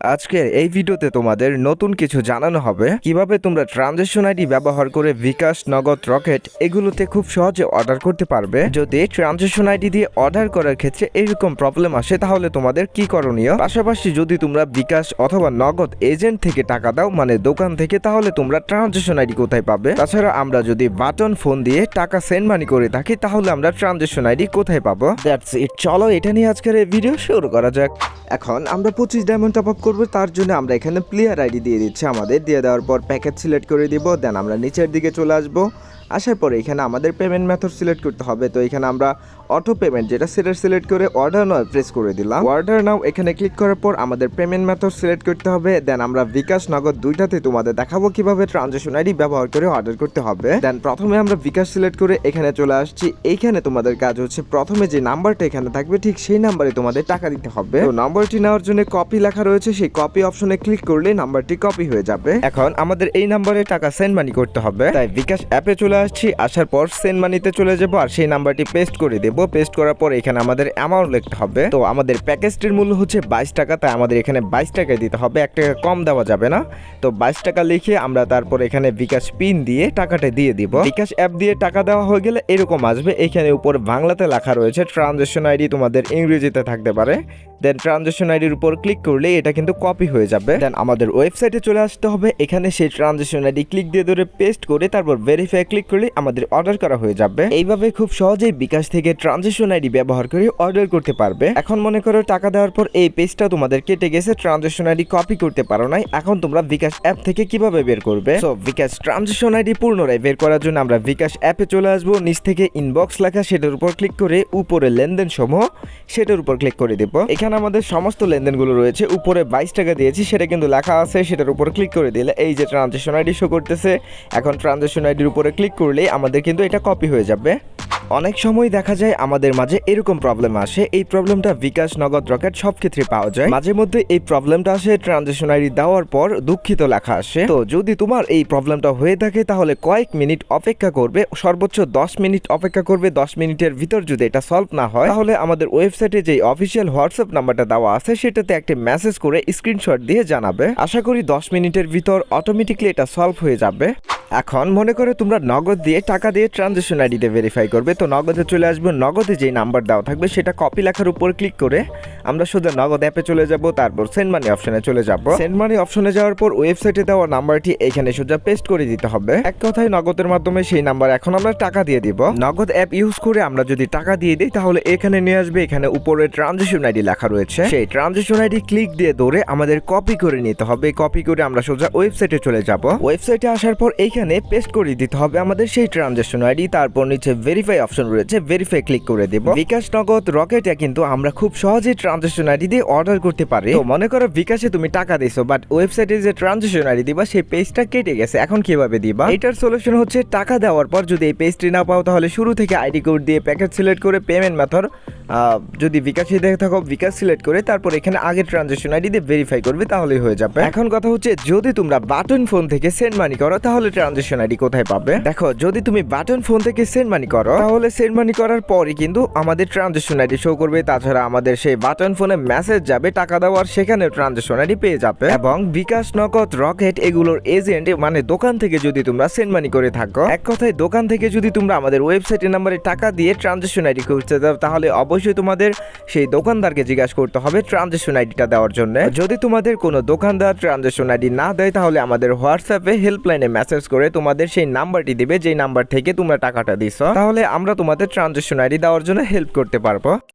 আজকের এই ভিডিওতে তোমাদের নতুন কিছু জানানো হবে। কীভাবে তোমরা ট্রানজেকশন আইডি ব্যবহার করে বিকাশ, নগদ, রকেট এগুলোতে খুব সহজে অর্ডার করতে পারবে। যদি ট্রানজেকশন আইডি দিয়ে অর্ডার করার ক্ষেত্রে এরকম প্রবলেম আসে, তাহলে তোমাদের কি করণীয়? পাশাপাশি যদি তোমরা বিকাশ অথবা নগদ এজেন্ট থেকে টাকা দাও মানে দোকান থেকে, তাহলে তোমরা ট্রানজেকশন আইডি কোথায় পাবে? তাছাড়া আমরা যদি বাটন ফোন দিয়ে টাকা সেন্ড মানি করে থাকি, তাহলে আমরা ট্রানজেকশন আইডি কোথায় পাবো? দ্যাটস ইট চলো, এটা নিয়ে আজকের এই ভিডিও শুরু করা যাক। এখন আমরা পঁচিশ ডায়মন্ড টপ আপ করব, তার জন্য আমরা এখানে প্লেয়ার আইডি দিয়ে দিচ্ছি আমাদের। দিয়ে দেওয়ার পর প্যাকেজ সিলেক্ট করে দিব দেন আমরা নিচের দিকে চলে আসব। আসার পরে এখানে আমাদের পেমেন্ট মেথড সিলেক্ট করতে হবে। তো এখানে আমরা অটো পেমেন্ট যেটা সেটা সিলেক্ট করে অর্ডার নাও প্রেস করে দিলাম। অর্ডার নাও এখানে ক্লিক করার পর আমাদের পেমেন্ট মেথড সিলেক্ট করতে হবে। দেন আমরা বিকাশ নগদ দুইটাতে তোমাদের দেখাবো কীভাবে ট্রানজেকশন আইডি ব্যবহার করে অর্ডার করতে হবে। দেন প্রথমে আমরা বিকাশ সিলেক্ট করে এখানে চলে আসছি। এইখানে তোমাদের কাজ হচ্ছে প্রথমে যে নাম্বারটা এখানে থাকবে ঠিক সেই নাম্বারে তোমাদের টাকা দিতে হবে। তো নাম্বারটি নেওয়ার জন্য কপি লেখা রয়েছে। সেই কপি অপশনে ক্লিক করলে নাম্বারটি কপি হয়ে যাবে। এখন আমাদের এই নাম্বারে টাকা সেন্ড মানি করতে হবে। তাই বিকাশ অ্যাপে চলে আসছি, আসার পর সেন্ড মানিতে চলে যাব আর সেই নাম্বারটি পেস্ট করে দেব। পেস্ট করার পর এখানে আমাদের অ্যামাউন্ট লিখতে হবে। তো আমাদের প্যাকেজটির মূল্য হচ্ছে বাইশ টাকা, তাই আমাদের এখানে বাইশ টাকায় দিতে হবে। এক টাকা কম দেওয়া যাবে না। তো বাইশ টাকা লিখে আমরা তারপর এখানে বিকাশ পিন দিয়ে টাকাটা দিয়ে দিব। বিকাশ অ্যাপ দিয়ে টাকা দেওয়া হয়ে গেলে এরকম আসবে। এখানে উপর বাংলাতে লেখা রয়েছে ট্রানজেকশন আইডি তোমাদের ইংরেজিতে থাকতে পারে। দেন ট্রানজেকশন আইডির উপর ক্লিক করলে এটা কিন্তু কপি হয়ে যাবে। দেন আমাদের ওয়েবসাইটে চলে আসতে হবে। এখানে সেই ট্রানজেকশন আইডি ক্লিক দিয়ে ধরে পেস্ট করে তারপর ভেরিফাই ক্লিক করলে আমাদের অর্ডার করা হয়ে যাবে। এইভাবে খুব সহজেই বিকাশ থেকে ট্রানজেকশন আইডি ব্যবহার করে অর্ডার করতে পারবে। এখন মনে করো টাকা দেওয়ার পর এই পেজটা তোমাদের কেটে গেছে ট্রানজেকশন আইডি কপি করতে পারো নাই। এখন তোমরা বিকাশ অ্যাপ থেকে কীভাবে বের করবে? সো বিকাশ ট্রানজেকশন আইডি পুনরায় বের করার জন্য আমরা বিকাশ অ্যাপে চলে আসব। নিচ থেকে ইনবক্স লেখা সেটার উপর ক্লিক করে উপরে লেনদেন সমূহ সেটার উপর ক্লিক করে দেব। এখানে আমাদের সমস্ত লেনদেনগুলো রয়েছে। উপরে বাইশ টাকা দিয়েছি, সেটা কিন্তু লেখা আছে। সেটার উপর ক্লিক করে দিলে এই যে ট্রানজেকশন আইডি শো করতেছে, এখন ট্রানজেকশন আইডির উপরে ক্লিক করলেই আমাদের কিন্তু এটা কপি হয়ে যাবে। অনেক সময় দেখা যায় আমাদের মাঝে এরকম প্রবলেম আসে। এই প্রবলেমটা বিকাশ, নগদ, রকেট সব ক্ষেত্রে পাওয়া যায়। মাঝে মধ্যে এই প্রবলেমটা আসে ট্রানজেকশন আইডি দেওয়ার পর দুঃখিত লেখা আসে। তো যদি তোমার এই প্রবলেমটা হয়ে থাকে, তাহলে কয়েক মিনিট অপেক্ষা করবে, সর্বোচ্চ দশ মিনিট অপেক্ষা করবে। দশ মিনিটের ভিতর যদি এটা সলভ না হয়, তাহলে আমাদের ওয়েবসাইটে যে অফিসিয়াল হোয়াটসঅ্যাপ নাম্বারটা দেওয়া আছে, সেটাতে একটা মেসেজ করে স্ক্রিনশট দিয়ে জানাবে। আশা করি দশ মিনিটের ভিতর অটোমেটিকলি এটা সলভ হয়ে যাবে। এখন মনে করে তোমরা নগদ দিয়ে টাকা দিয়ে ট্রানজেকশন আইডিতে ভেরিফাই করবে, তো নগদে চলে আসবে। নগদে যেই নাম্বার দেওয়া থাকবে, সেটা কপি লেখার উপর ক্লিক করে আমরা সোজা নগদ অ্যাপে চলে যাব, তারপর সেন্ড মানি অপশনে চলে যাব। সেন্ড মানি অপশনে যাওয়ার পর ওয়েবসাইটে দেওয়া নাম্বারটি এখানে সোজা পেস্ট করে দিতে হবে। এক কথায় নগদের মাধ্যমে সেই নাম্বার এখন আমরা টাকা দিয়ে দিব। নগদ অ্যাপ ইউজ করে আমরা যদি টাকা দিয়ে দিই, তাহলে এখানে নিয়ে আসবে, এখানে উপরে ট্রানজেকশন আইডি লেখা রয়েছে। সেই ট্রানজেকশন আইডি ক্লিক দিয়ে ধরে আমাদের কপি করে নিতে হবে। কপি করে আমরা সোজা ওয়েবসাইটে চলে যাব। ওয়েবসাইটে আসার পর এইখানে পেস্ট করে দিতে হবে আমাদের সেই ট্রানজেকশন আইডি তারপর নিচে ভেরিফাই অপশন রয়েছে ভেরিফাই ক্লিক করে দেব। বিকাশ নগদ রকেটে কিন্তু আমরা খুব সহজে ট্রানজেকশন আইডি দিয়ে অর্ডার করতে পারি। তো মনে করো বিকাশে তুমি টাকা দিছো বাট ওয়েবসাইটে যে ট্রানজেকশন আইডি দিবা, সেই পেজটা কেটে গেছে, এখন কীভাবে দিবা? এটার সলিউশন হচ্ছে টাকা দেওয়ার পর যদি এই পেজটি না পাও, তাহলে শুরু থেকে আইডি কোড দিয়ে প্যাকেজ সিলেক্ট করে পেমেন্ট মেথড যদি বিকাশে দেখে থাকো, বিকাশ সিলেক্ট করে তারপর এখানে আগের ট্রানজেকশন আইডি দিয়ে ভেরিফাই করবে, তাহলেই হয়ে যাবে। এখন কথা হচ্ছে, যদি তোমরা বাটন ফোন থেকে সেন্ড মানি করো, তাহলে ট্রানজেকশন আইডি কোথায় পাবে? দেখো, যদি তুমি বাটন ফোন থেকে সেন্ড মানি করো, তাহলে সেন্ড মানি করার পরই কিন্তু আমাদের ট্রানজেকশন আইডি শো করবে। তাছাড়া আমাদের সেই বাটন ফোনে মেসেজ যাবে, টাকা দেওয়ার সেখানে ট্রানজেকশন আইডি পেয়ে যাবে। এবং বিকাশ নগদ, রকেট এগুলোর এজেন্ট মানে দোকান থেকে যদি তোমরা সেন্ড মানি করে থাকো, এক কথায় দোকান থেকে যদি তোমরা আমাদের ওয়েবসাইটের নাম্বারে টাকা দিয়ে ট্রানজেকশন আইডি করতে দাও তাহলে অবশ্যই তোমাদের সেই দোকানদারকে জিজ্ঞাসা করতে হবে ট্রানজেকশন আইডিটা দেওয়ার জন্য। যদি তোমাদের কোনো দোকানদার ট্রানজেকশন আইডি না দেয়, তাহলে আমাদের হোয়াটসঅ্যাপে হেল্পলাইনে মেসেজ করে তোমাদের সেই নাম্বারটি দিবে, যেই নাম্বার থেকে তোমরা টাকাটা দিছ। তাহলে আমরা তোমাদের ট্রানজেকশন আইডি দেওয়ার জন্য হেল্প করতে পারব।